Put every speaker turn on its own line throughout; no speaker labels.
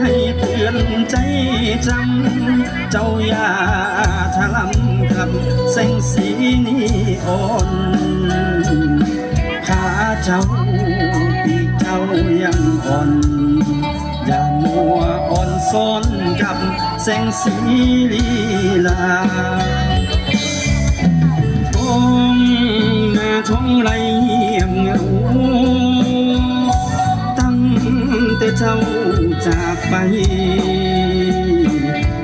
ให้เตือนใจจำเจ้าอย่าทะลำ กับแสงสีนีอ่อนขาเจ้าที่เจ้ายังอ่อน อย่ามัวอ่อนซ้อนกับแสงสีลีลาทองนาท้องไรเงียบเงาตั้งแต่เจ้าจากไป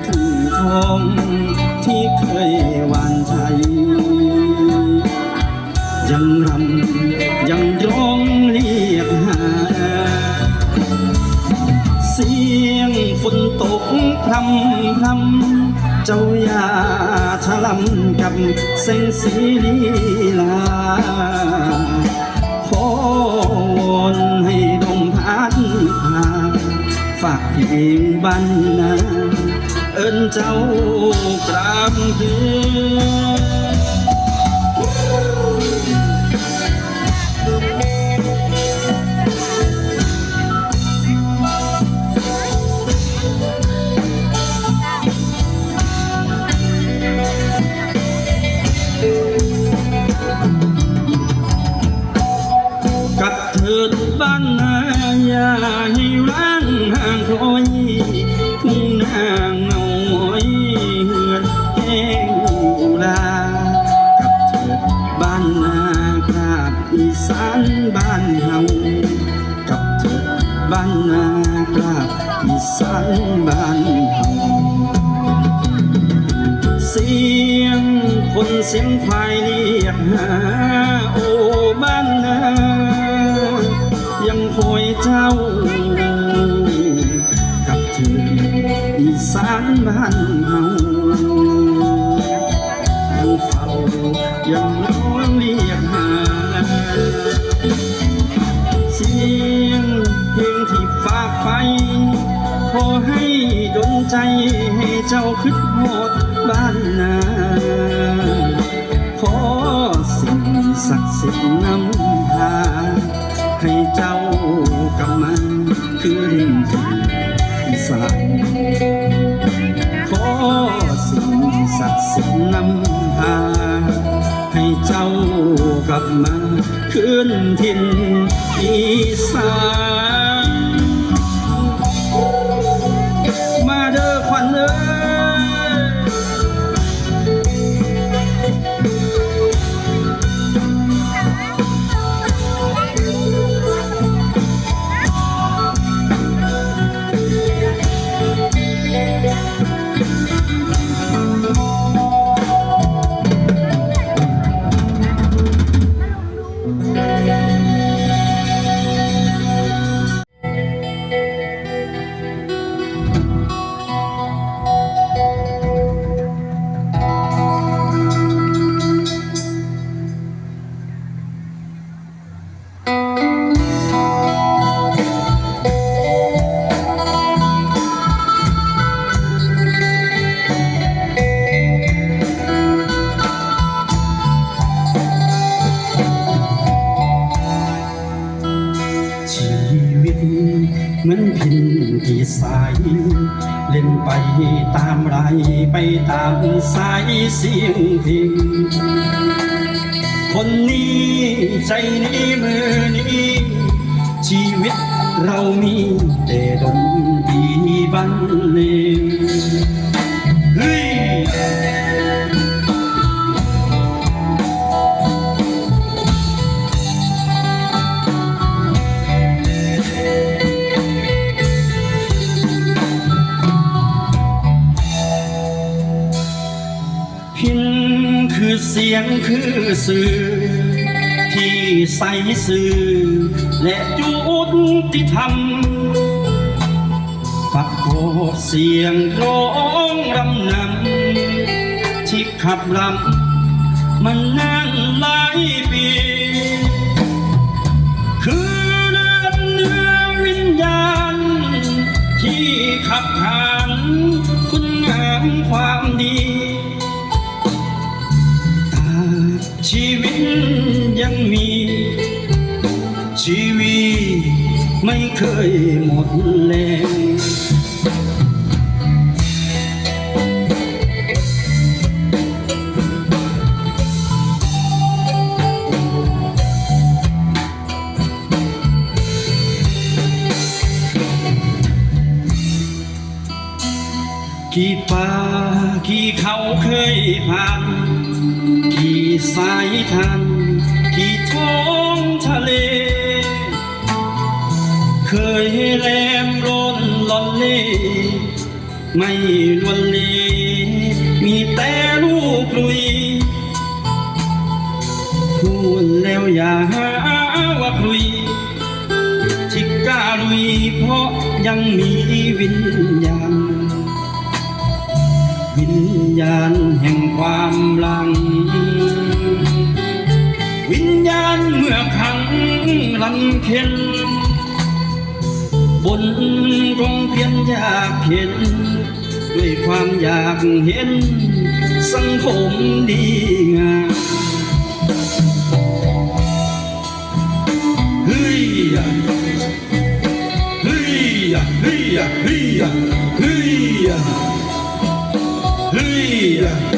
ทุ่งทอง วานใจยังรำยังร้องเรียกหา เสียงฝนตกพรำพรำเจ้าอย่าทะลำกับแสงสีลีลาขอวอนให้ลมพัดพาฝากเพลงบ้านนา เอิ้นเจ้ากราบเดือกับเถิดบ้านนายาให้ร้างห่างคอย บ้านนากลาอีสานบ้านเฮาเสียงคนเสียงควายเรียกหา ใจให้เจ้าคิดหอดบ้านนาขอสิ่งศักดิ์สิทธิ์นำพาให้เจ้ากลับมาคืนที่อีสานขอสิ่งศักดิ์สิทธิ์นำพาให้เจ้ากลับมาคืนถิ่นอีสาน เหมือนพินที่สาย เล่นไปตามไรไปตามสายเสียงเพลงคนนี้ใจนี้มือนี้ ชีวิตเรามีแต่ดนตรีบรรเลง สียงคือสื่อ ที่ใส่สื่อ และยุติธรรมประกอบเสียงร้องรำนำที่ขับลำมันนานหลายปีคือเลือดเนื้อวิญญาณ ที่ขับขานคุณงามความดี ชีวิตยังมี ชีวิตไม่เคยหมดแรงกี่ป่ากี่เขาเคยผ่าน สายทานกี่ท้องทะเล เคยแลมร้นลอนเล่ไม่ลวนเลมีแต่ลูกลุย พูดแล้วอย่าหาว่าคุยที่กล้าลุยเพราะยังมีวิญญาณวิญญาณแห่งความหลัง วิญญาณเมื่อครั้งลำเค็นบนกองเพียนอยากเห็น ด้วยความอยากเห็น สังคมดีงามเฮ้ยอะเฮ้ยอะเฮ้ยอะเฮ้ยอะเฮ้ยอะเฮ้ย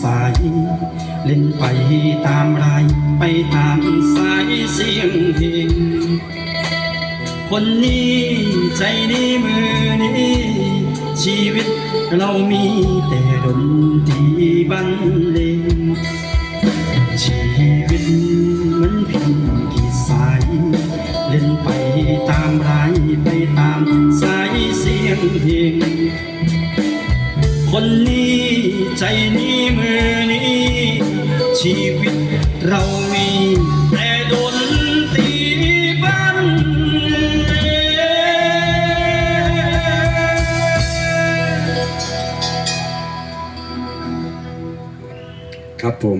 สายเล่นไปตามไรไปตามสายเสียงเพลงคนนี้ใจนี้มือนี้ ชีวิตเรามีแต่ดนตรีบัน ชีวิตเรามีแต่โดนตีบัน
ครับผม